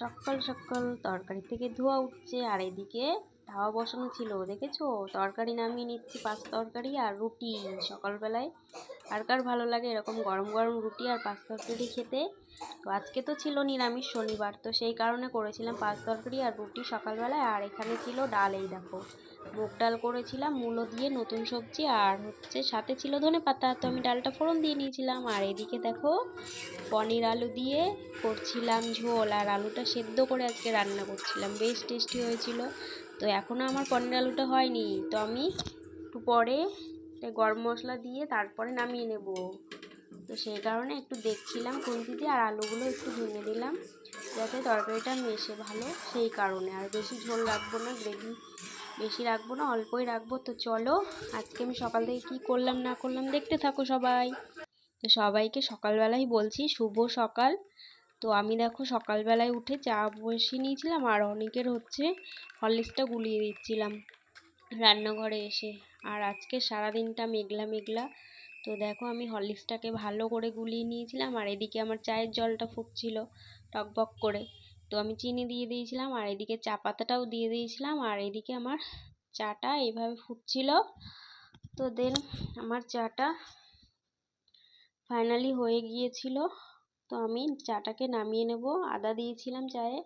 সকাল সকাল তরকারি থেকে ধোয়া উঠছে, আর এদিকে ধাওয়া বসানো ছিল, দেখেছ? তরকারি নামিয়ে নিচ্ছি, পাঁচ তরকারি আর রুটি সকালবেলায়। আর কার ভালো লাগে এরকম গরম গরম রুটি আর পাঁচ তরকারি খেতে? তো আজকে তো ছিল নিরামিষ শনিবার, তো সেই কারণে করেছিলাম পাঁচ তরকারি আর রুটি সকালবেলায়, আর এখানে ছিল ডাল, এই দেখো। মুগ ডাল করেছিলাম, মূলো দিয়ে নতুন সবজি, আর হচ্ছে সাথে ছিল ধনে পাতা। তো আমি ডালটা ফোড়ন দিয়ে নিয়েছিলাম, আর এদিকে দেখো পনির আলু দিয়ে করছিলাম ঝোল, আর আলুটা সেদ্ধ করে আজকে রান্না করছিলাম। বেশ টেস্টি হয়েছিল। তো এখনও আমার পনির আলুটা হয়নি। তো আমি একটু পরে গরম মশলা দিয়ে তারপরে নামিয়ে নেব। তো সেই কারণে একটু দেখছিলাম খুন্তি দিয়ে, আর আলুগুলো একটু ভেঙে দিলাম। যাতে তরকারিটা মেশে ভালো, সেই কারণে। আর বেশি ঝোল রাখব না, গ্রেভি বেশি রাখব না, অল্পই রাখব। তো চলো, আজকে আমি সকাল থেকে কী করলাম না করলাম দেখতে থাকো সবাই। তো সবাইকে সকালবেলাই বলছি, শুভ সকাল। তো আমি দেখো সকালবেলায় উঠে চা বসিয়ে নিয়েছিলাম, আর অনেকের হচ্ছে হরলিক্সটা গুলিয়ে দিচ্ছিলাম রান্নাঘরে এসে। আর আজকে সারাদিনটা মেঘলা মেঘলা। তো দেখো আমি হরলিক্সটাকে ভালো করে গুলিয়ে নিয়েছিলাম, আর এদিকে আমার চায়ের জলটা ফুটছিল টকবক করে। তো আমি চিনি দিয়ে দিয়েছিলাম, আর এদিকে চা পাতাটাও দিয়ে দিয়েছিলাম, আর এদিকে আমার চাটা এইভাবে ফুটছিল। তো দেন আমার চাটা ফাইনালি হয়ে গিয়েছিল। তো আমি চাটাকে নামিয়ে নেব, আদা দিয়েছিলাম চায়ে,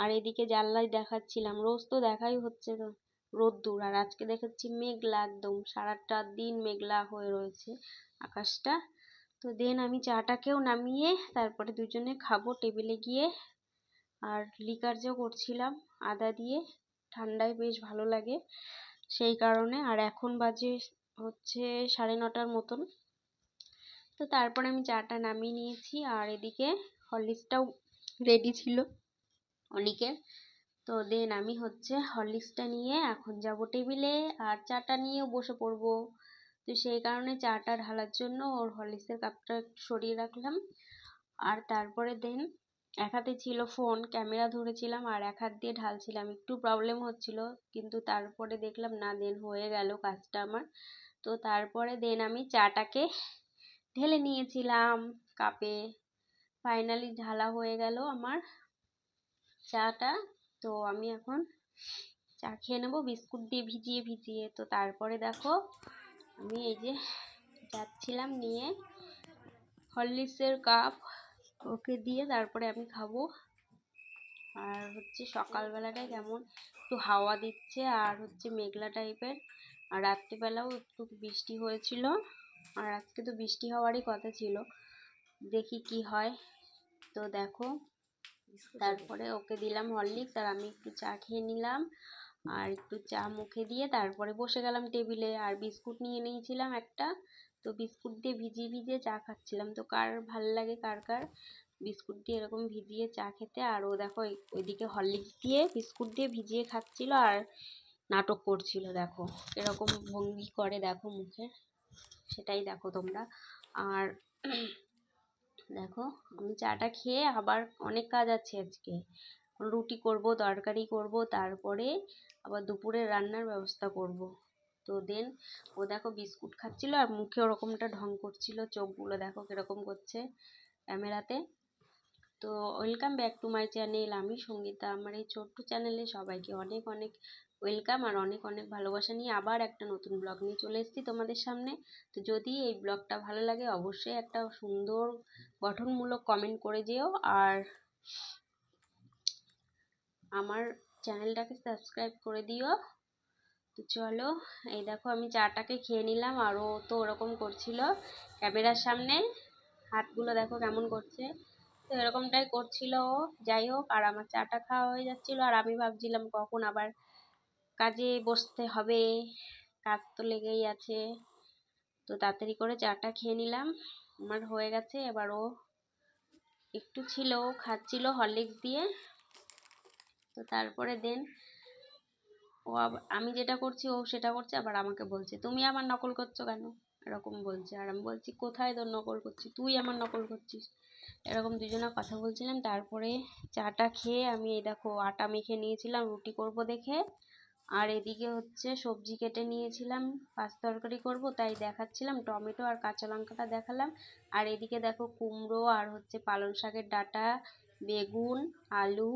আর এদিকে জানলায় দেখাচ্ছিলাম, রোজ তো দেখাই হচ্ছে তো রোদ্দুর, আর আজকে দেখাচ্ছি মেঘলা একদম, সারাটা দিন মেঘলা হয়ে রয়েছে আকাশটা। তো দেন আমি চাটাকেও নামিয়ে, তারপরে দুজনে খাব টেবিলে গিয়ে আর লিকার যে করছিলাম, আদা দিয়ে, ঠান্ডায় বেশ ভালো লাগে। সেই কারণে, আর এখন বাজে হচ্ছে সাড়ে নটার মতন। তো তারপরে আমি চাটা নামিয়ে নিয়েছি, আর এদিকে হরলিক্সটাও রেডি ছিল অনেকের। তো দেন আমি হচ্ছে হরলিক্সটা নিয়ে এখন যাব টেবিলে, আর চাটা নিয়েও বসে পড়ব। তো সেই কারণে চাটা ঢালার জন্য ওর হরলিক্সের কাপটা একটু সরিয়ে রাখলাম। আর তারপরে দেন এক হাতে ছিল ফোন ক্যামেরা ধরেছিলাম আর এক হাত দিয়ে ঢালছিলাম। একটু প্রবলেম হচ্ছিল, কিন্তু তারপরে দেখলাম, না, দেন, হয়ে গেল কাজটা আমার। তো তারপরে দেন আমি চাটাকে ঢেলে নিয়েছিলাম কাপে। ফাইনালি ঢালা হয়ে গেল আমার চাটা। তো আমি এখন চা খেয়ে নেব, বিস্কুট দিয়ে ভিজিয়ে ভিজিয়ে। তো তারপরে দেখো, আমি এই যে যাচ্ছিলাম নিয়ে হরলিক্সের কাপ ওকে দিয়ে তারপরে আমি খাব। আর হচ্ছে সকালবেলাটায় কেমন, একটু হাওয়া দিচ্ছে আর হচ্ছে মেঘলা টাইপের। আর রাত্রিবেলাও একটু বৃষ্টি হয়েছিল, আর আজকে তো বৃষ্টি হওয়ারই কথা ছিল। দেখি কি হয়। তো দেখো, তারপরে ওকে দিলাম হরলিক্স আর আমি একটু চা খেয়ে নিলাম। আর একটু চা মুখে দিয়ে তারপরে বসে গেলাম টেবিলে। আর বিস্কুট নিয়ে নিয়েছিলাম একটা। তো বিস্কুট দিয়ে ভিজিয়ে ভিজিয়ে চা খাচ্ছিলাম। তো কার ভালো লাগে, কার কার? বিস্কুট দিয়ে এরকম ভিজিয়ে চা খেতে। আর ও দেখো ওইদিকে হরলিক্স দিয়ে বিস্কুট দিয়ে ভিজিয়ে খাচ্ছিল আর নাটক করছিল, দেখো। এরকম ভঙ্গি করে, দেখো মুখে। সেটাই দেখো তোমরা। আর দেখো, আমি চাটা খেয়ে আবার অনেক কাজ আছে আজকে। রুটি করব, তরকারি করব, তারপরে আবার দুপুরে রান্নার ব্যবস্থা করব। তো দেন। ও দেখো বিস্কুট খাচ্ছিল আর মুখে ওরকমটা ঢং করছিল, চোখগুলো দেখো কীরকম করছে ক্যামেরাতে। তো welcome back to my channel, আমি সঙ্গীতা। আমার এই ছোট্ট চ্যানেলে সবাইকে অনেক অনেক ওয়েলকাম আর অনেক অনেক ভালোবাসা নিয়ে আবার একটা নতুন ব্লগ নিয়ে চলে এসেছি তোমাদের সামনে। তো যদি এই ব্লগটা ভালো লাগে অবশ্যই একটা সুন্দর গঠনমূলক কমেন্ট করে যেও। আর আমার চ্যানেলটাকে সাবস্ক্রাইব করে দিও। চলো, এই দেখো আমি চাটাকে খেয়ে নিলাম আর ও তো ওরকম করছিল ক্যামেরার সামনে। হাতগুলো দেখো কেমন করছে। তো এরকমটাই করছিল ও। যাই হোক, আর আমার চাটা খাওয়া হয়ে যাচ্ছিল আর আমি ভাবছিলাম কখন আবার কাজে বসতে হবে। কাজ তো লেগেই আছে। তো তাড়াতাড়ি করে চাটা খেয়ে নিলাম। আমার হয়ে গেছে। এবার ও একটু ছিল, খাচ্ছিল হরলিক্স দিয়ে। তো তারপরে দেন ও আমি যেটা করছি, ও সেটা করছে, আবার আমাকে বলছে, তুমি আমার নকল করছ কেন? এরকম বলছে, আর আমি বলছি, কোথায় তোর নকল করছি? তুই আমার নকল করছিস? এরকম দুজনে কথা বলছিলাম, তারপরে চাটা খেয়ে আমি এই দেখো আটা মেখে নিয়েছিলাম, রুটি করব দেখে, আর এদিকে হচ্ছে সবজি কেটে নিয়েছিলাম, পাঁচ তরকারি করব, তাই দেখাচ্ছিলাম, টমেটো আর কাঁচা লঙ্কাটা দেখালাম, আর এদিকে দেখো কুমড়ো আর হচ্ছে পালং শাকের ডাটা, বেগুন, আলু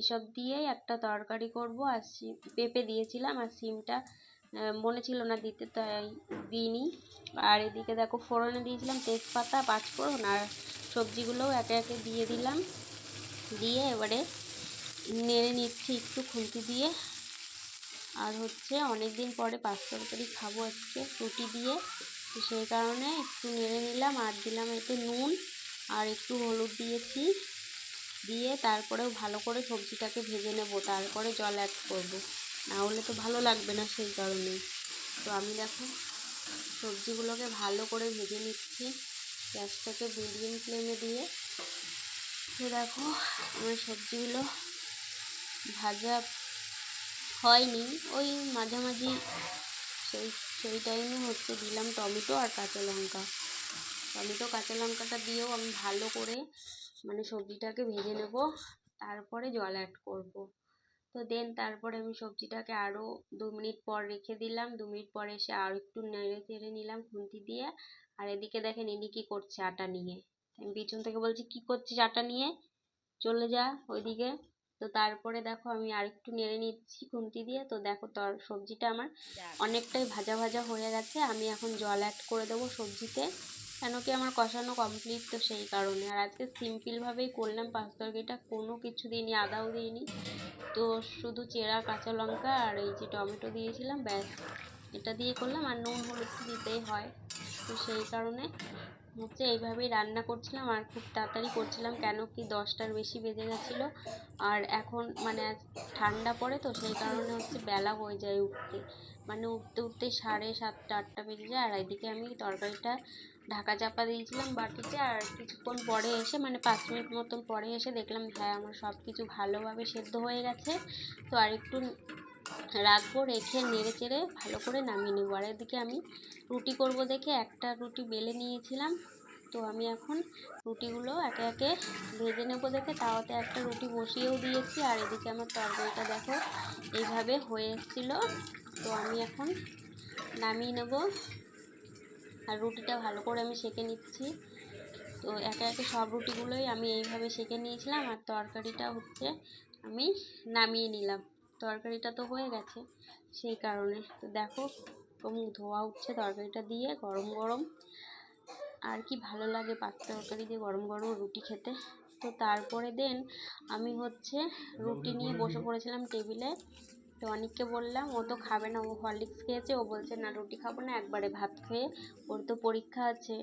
এসব দিয়েই একটা তরকারি করব। আর পেঁপে দিয়েছিলাম আর সিমটা মনে ছিল না দিতে, তাই দিইনি। আর এদিকে দেখো ফোড়নে দিয়েছিলাম তেজপাতা, পাঁচফোড়ন আর সবজিগুলোও একে একে দিয়ে দিলাম। দিয়ে এবারে নেড়ে নিচ্ছি একটু খুন্তি দিয়ে। আর হচ্ছে অনেক দিন পরে পাঁচ তরকারি খাব আজকে, রুটি দিয়ে। তো সেই কারণে একটু নেড়ে নিলাম আর দিলাম এতে নুন আর একটু হলুদ দিয়েছি। দিয়ে তারপরেও ভালো করে সবজিটাকে ভেজে নেব। তারপরে জল অ্যাড করব। না হলে তো ভালো লাগবে না সেই কারণেই তো আমি দেখো সবজিগুলোকে ভালো করে ভেজে নিচ্ছি। গ্যাসটাকে মিডিয়াম ফ্লেমে দিয়ে। তো দেখো আমার সবজিগুলো ভাজা হয়নি। ওই মাঝামাঝি সেই সেই টাইমে হচ্ছে দিলাম টমেটো আর কাঁচা লঙ্কা। টমেটো কাঁচা লঙ্কাটা দিয়েও আমি ভালো করে মানে সবজিটাকে ভেজে নেব তারপরে জল অ্যাড করব। তো দেন তারপরে আমি সবজিটাকে আরও দু মিনিট পর রেখে দিলাম। দু মিনিট পর এসে আরও একটু নেড়ে চেড়ে নিলাম খুন্তি দিয়ে। আর এদিকে দেখেন ইনি কী করছে আটা নিয়ে। আমি পিছন থেকে বলছি কী করছিস আটা নিয়ে? চলে যা ওইদিকে। তো তারপরে দেখো আমি আরেকটু নেড়ে নিচ্ছি খুন্তি দিয়ে। তো দেখো তর সবজিটা আমার অনেকটাই ভাজা ভাজা হয়ে গেছে। আমি এখন জল অ্যাড করে দেবো সবজিতে। কেন কি আমার কষানো কমপ্লিট তো সেই কারণে। আর আজকে সিম্পলভাবেই করলাম পাঁচ তরকারিটা কোনো কিছু দিইনি, আদাও দিইনি। তো শুধু চেরা, কাঁচা লঙ্কা আর এই যে টমেটো দিয়েছিলাম, ব্যাস। এটা দিয়ে করলাম আর নুন, হলুদ দিতেই হয়। তো সেই কারণে হচ্ছে এইভাবেই রান্না করছিলাম আর খুব তাড়াতাড়ি করছিলাম কেন কি দশটার বেশি বেজে গেছিল। আর এখন মানে আজ ঠান্ডা পড়ে তো সেই কারণে হচ্ছে বেলা হয়ে যায় উঠতে। মানে উঠতে উঠতে সাড়ে সাতটা, আটটা বেজে যায়। আর এদিকে আমি তরকারিটা ঢাকা চাপা দিয়েছিলাম বাটিতে আর কিছুক্ষণ পরে এসে মানে পাঁচ মিনিট মতন পরে এসে দেখলাম হ্যাঁ আমার সব কিছু ভালোভাবে সেদ্ধ হয়ে গেছে। তো আর একটু রাখব, রেখে নেড়ে চেড়ে ভালো করে নামিয়ে নেব। আর এদিকে আমি রুটি করব দেখে, একটা রুটি বেলে নিয়েছিলাম। তো আমি এখন রুটিগুলো একে একে ভেজে নেব দেখে। তাওয়াতে একটা রুটি বসিয়েও দিয়েছি আর এদিকে আমার তরকারিটা দেখো এইভাবে হয়ে এসেছিল। তো আমি এখন নামিয়ে নেব। আর রুটিটা ভালো করে আমি সেঁকে নিচ্ছি। তো একে একে সব রুটিগুলোই আমি এইভাবে সেঁকে নিয়েছিলাম আর তরকারিটা হচ্ছে আমি নামিয়ে নিলাম। তরকারিটা তো হয়ে গেছে সেই কারণে। তো দেখো এরকম ধোয়া উঠছে তরকারিটা দিয়ে গরম গরম। আর কি ভালো লাগে পাঁচ তরকারি দিয়ে গরম গরম রুটি খেতে। তো তারপরে দেন আমি হচ্ছে রুটি নিয়ে বসে পড়েছিলাম টেবিলে। তো অনেককে বললাম, ও তো খাবে না, ও হরলিক্স খেয়েছে, ও বলছে, না, রুটি খাব না, একবারে ভাত খেয়ে ওর তো পরীক্ষা আছে,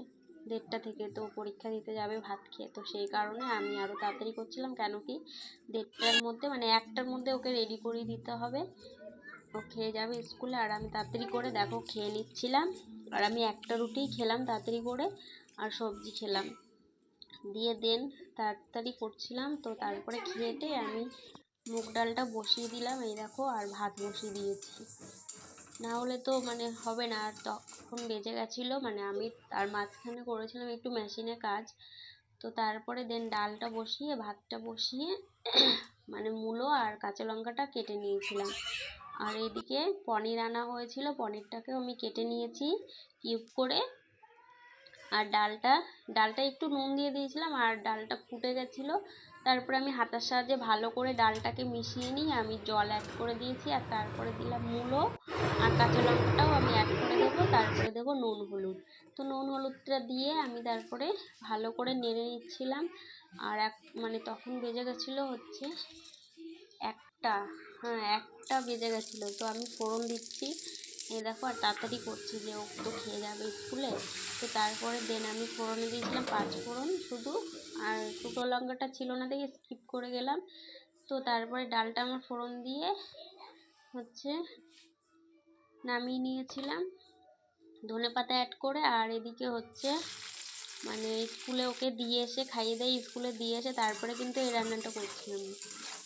দেড়টা থেকে তো পরীক্ষা দিতে যাবে ভাত খেয়ে। তো সেই কারণে আমি আরও তাড়াতাড়ি করছিলাম, কেন কি দেড়টার মধ্যে মানে একটার মধ্যে ওকে রেডি করে দিতে হবে। ও খেয়ে যাবে স্কুলে, আর আমি তাড়াতাড়ি করে দেখো খেয়ে নিচ্ছিলাম, আর আমি একটা রুটিই খেলাম তাড়াতাড়ি করে, আর সবজি খেলাম। দিয়ে দেন, তাড়াতাড়ি করছিলাম, তো তারপরে খেয়েটে আমি মুগ ডালটা বসিয়ে দিলাম, এই দেখো, আর ভাত বসিয়ে দিয়েছি। না হলে তো মানে হবে না, আর তখন বেজে গেছিল মানে আমি তার মাঝখানে করেছিলাম একটু মেশিনে কাজ। তো তারপরে দেন ডালটা বসিয়ে, ভাতটা বসিয়ে মানে মূলো আর কাঁচা লঙ্কাটা কেটে নিয়েছিলাম। আর এইদিকে পনির আনা হয়েছিল, পনিরটাকেও আমি কেটে নিয়েছি কিউব করে। আর ডালটা ডালটা একটু নুন দিয়ে দিয়েছিলাম, আর ডালটা ফুটে গেছিল তারপরে আমি হাতার সাহায্যে ভালো করে ডালটাকে মিশিয়ে নিয়ে আমি জল অ্যাড করে দিয়েছি আর তারপরে দিলাম মূলো আর কাঁচা লঙ্কাটাও আমি অ্যাড করে দেবো। তারপরে দেবো নুন, হলুদ। তো নুন, হলুদটা দিয়ে আমি তারপরে ভালো করে নেড়ে নিচ্ছিলাম আর এক মানে তখন বেজে গেছিল হচ্ছে একটা হ্যাঁ একটা বেজে গেছিল। তো আমি ফোড়ন দিচ্ছি। এই দেখো, আর তাড়াতাড়ি করছি যে ও তো খেয়ে যাবে স্কুলে। তো তারপরে দেন আমি ফোড়নে দিয়েছিলাম পাঁচ ফোড়ন শুধু, আর শুকনো লঙ্কাটা ছিল না দেখে স্কিপ করে গেলাম। তো তারপরে ডালটা আমার ফোড়ন দিয়ে হচ্ছে নামিয়ে নিয়েছিলাম। ধনে পাতা অ্যাড করে, আর এদিকে হচ্ছে মানে স্কুলে ওকে দিয়ে এসে, খাইয়ে দেয়, স্কুলে দিয়ে এসে তারপরে কিন্তু এই রান্নাটা করছিলাম।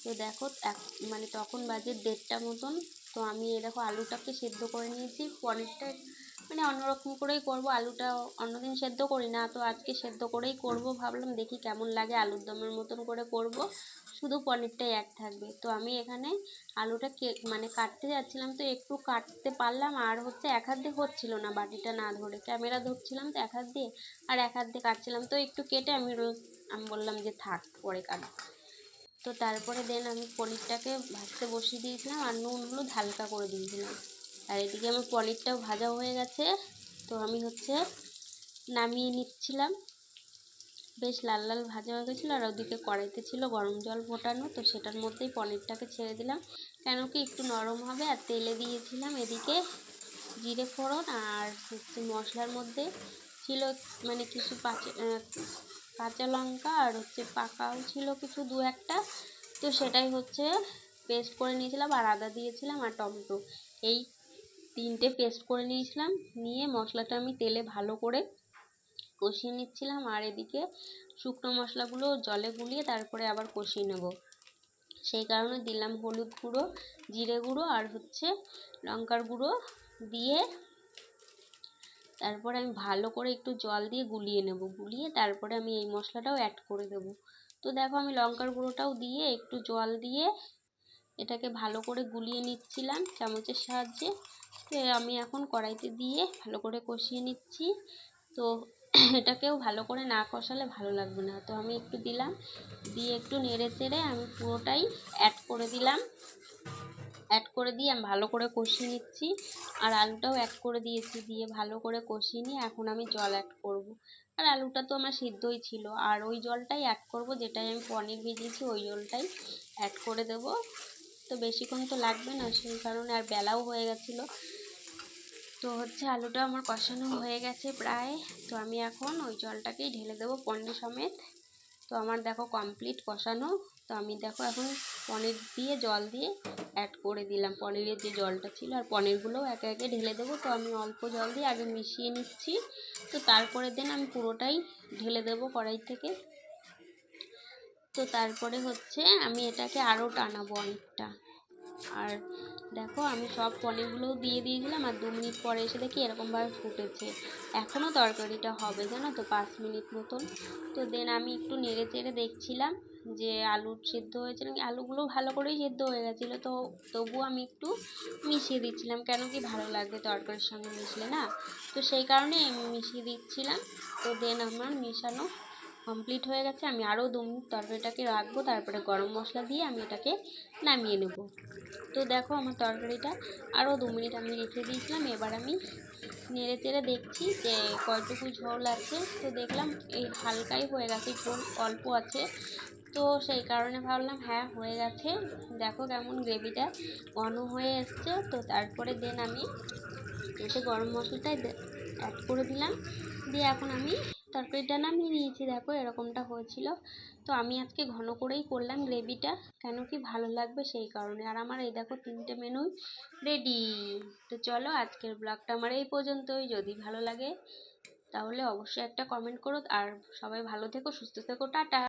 তো দেখো মানে তখন বাজে দেড়টা মতন। তো আমি এই দেখো আলুটাকে সেদ্ধ করে নিয়েছি। পনিরটা মানে অন্যরকম করেই করব। আলুটা অন্যদিন সেদ্ধ করি না, তো আজকে সেদ্ধ করেই করব। ভাবলাম দেখি কেমন লাগে, আলুর দমের মতন করে করব। শুধু পনিরটাই এক থাকবে। তো আমি এখানে আলুটা কে মানে কাটতে যাচ্ছিলাম, তো একটু কাটতে পারলাম। আর হচ্ছে এক হাত দিয়ে হচ্ছিল না বাটিটা না ধরে। ক্যামেরা ধরছিলাম তো এক হাত দিয়ে, আর এক হাত দিয়ে কাটছিলাম। তো একটু কেটে আমি আমি বললাম যে থাক, পরে কাটবো। তো তারপরে দেন আমি পনিরটাকে ভাজতে বসিয়ে দিয়েছিলাম আর নুন হলুদ হালকা করে দিয়েছিলাম। আর এদিকে আমার পনিরটাও ভাজা হয়ে গেছে, তো আমি হচ্ছে নামিয়ে নিচ্ছিলাম। বেশ লাল লাল ভাজা হয়ে গেছিল আর ওদিকে কড়াইতে ছিল গরম জল ফোটানো, তো সেটার মধ্যেই পনিরটাকে ছেড়ে দিলাম। কেন কি একটু নরম হবে আর তেলে দিয়েছিলাম এদিকে জিরে ফোড়ন আর হচ্ছে মশলার মধ্যে ছিল মানে কিছু পাঁচা কাঁচা লঙ্কা আর হচ্ছে পাকাও ছিল কিছু দু একটা। তো সেটাই হচ্ছে পেস্ট করে নিয়েছিলাম আর আদা দিয়েছিলাম আর টমেটো। এই তিনটে পেস্ট করে নিয়েছিলাম, নিয়ে মশলাটা আমি তেলে ভালো করে কষিয়ে নিচ্ছিলাম আর এদিকে শুকনো মশলাগুলো জলে গুলিয়ে তারপরে আবার কষিয়ে নেব। সেই কারণে দিলাম হলুদ গুঁড়ো, জিরে গুঁড়ো আর হচ্ছে লঙ্কার গুঁড়ো দিয়ে তারপরে আমি ভালো করে একটু জল দিয়ে গুলিয়ে নেব। গুলিয়ে তারপরে আমি এই মশলাটাও অ্যাড করে দেবো। তো দেখো আমি লঙ্কার গুঁড়োটাও দিয়ে একটু জল দিয়ে এটাকে ভালো করে গুলিয়ে নিচ্ছিলাম চামচের সাহায্যে। তো আমি এখন কড়াইতে দিয়ে ভালো করে কষিয়ে নিচ্ছি। তো এটাকেও ভালো করে না কষালে ভালো লাগবে না। তো আমি একটু দিলাম, দিয়ে একটু নেড়ে চেড়ে আমি পুরোটাই অ্যাড করে দিলাম। অ্যাড করে দিয়ে আমি ভালো করে কষিয়ে নিচ্ছি। আর আলুটাও অ্যাড করে দিয়েছি দিয়ে ভালো করে কষিয়ে নিয়ে এখন আমি জল অ্যাড করব। আর আলুটা তো আমার সিদ্ধই ছিল। আর ওই জলটাই অ্যাড করব, যেটাই আমি পনির ভিজিয়েছি ওই জলটাই অ্যাড করে দেব। তো বেশিক্ষণ তো লাগবে না, সেই কারণে আর বেলাও হয়ে গেছিল। তো হচ্ছে আলুটা আমার কষানো হয়ে গেছে প্রায়। তো আমি এখন ওই জলটাকেই ঢেলে দেবো পনির সমেত। তো আমার দেখো কমপ্লিট কষানো তো আমি দেখো এখন পনির দিয়ে জল দিয়ে অ্যাড করে দিলাম। পনিরের যে জলটা ছিল আর পনিরগুলোও একে একে ঢেলে দেবো। তো আমি অল্প জল দিয়ে আগে মিশিয়ে নিচ্ছি। তো তারপরে দেন আমি পুরোটাই ঢেলে দেবো কড়াই থেকে। তো তারপরে হচ্ছে আমি এটাকে আরও টানাবো অনেকটা। আর দেখো আমি সব পনিরগুলোও দিয়ে দিয়েছিলাম আর দু মিনিট পরে এসে দেখি এরকমভাবে ফুটেছে। এখনও তরকারিটা হবে জানো তো, পাঁচ মিনিট মতন। তো দেন আমি একটু নেড়ে চেড়ে দেখছিলাম। যে আলু সেদ্ধ হয়েছে নাকি আলুগুলো ভালো করেই সেদ্ধ হয়ে গেছিল, তো তবুও আমি একটু মিশিয়ে দিচ্ছিলাম, কেন কি ভালো লাগবে তরকারির সঙ্গে মিশলে না? তো সেই কারণে মিশিয়ে দিচ্ছিলাম, তো দেন আমার মেশানো কমপ্লিট হয়ে গেছে, আমি আরও দু মিনিট তরকারিটাকে রাখব, তারপরে গরম মশলা দিয়ে আমি এটাকে নামিয়ে নেব। তো দেখো আমার তরকারিটা আরও দু মিনিট আমি রেখে দিয়েছিলাম, এবার আমি নেড়ে চেড়ে দেখছি যে কয়টুকু ঝোল আছে, তো দেখলাম এই হালকাই হয়ে গেছে, ঝোল অল্প আছে তো সেই কারণে ভাবলাম হ্যাঁ হয়ে গেছে। দেখো কেমন গ্রেভিটা ঘন হয়ে এসছে। তো তারপরে দেন আমি এতে গরম মশলাটাই অ্যাড করে দিলাম। দিয়ে এখন আমি তরকারিটা নামিয়ে নিয়েছি। দেখো এরকমটা হয়েছিল। তো আমি আজকে ঘন করেই করলাম গ্রেভিটা। কেন কি ভালো লাগবে সেই কারণে। আর আমার এই দেখো তিনটে মেনু রেডি তো চলো আজকের ব্লগটা আমার এই পর্যন্তই। যদি ভালো লাগে তাহলে অবশ্যই একটা কমেন্ট করো। আর সবাই ভালো থেকো, সুস্থ থেকো, টাটা।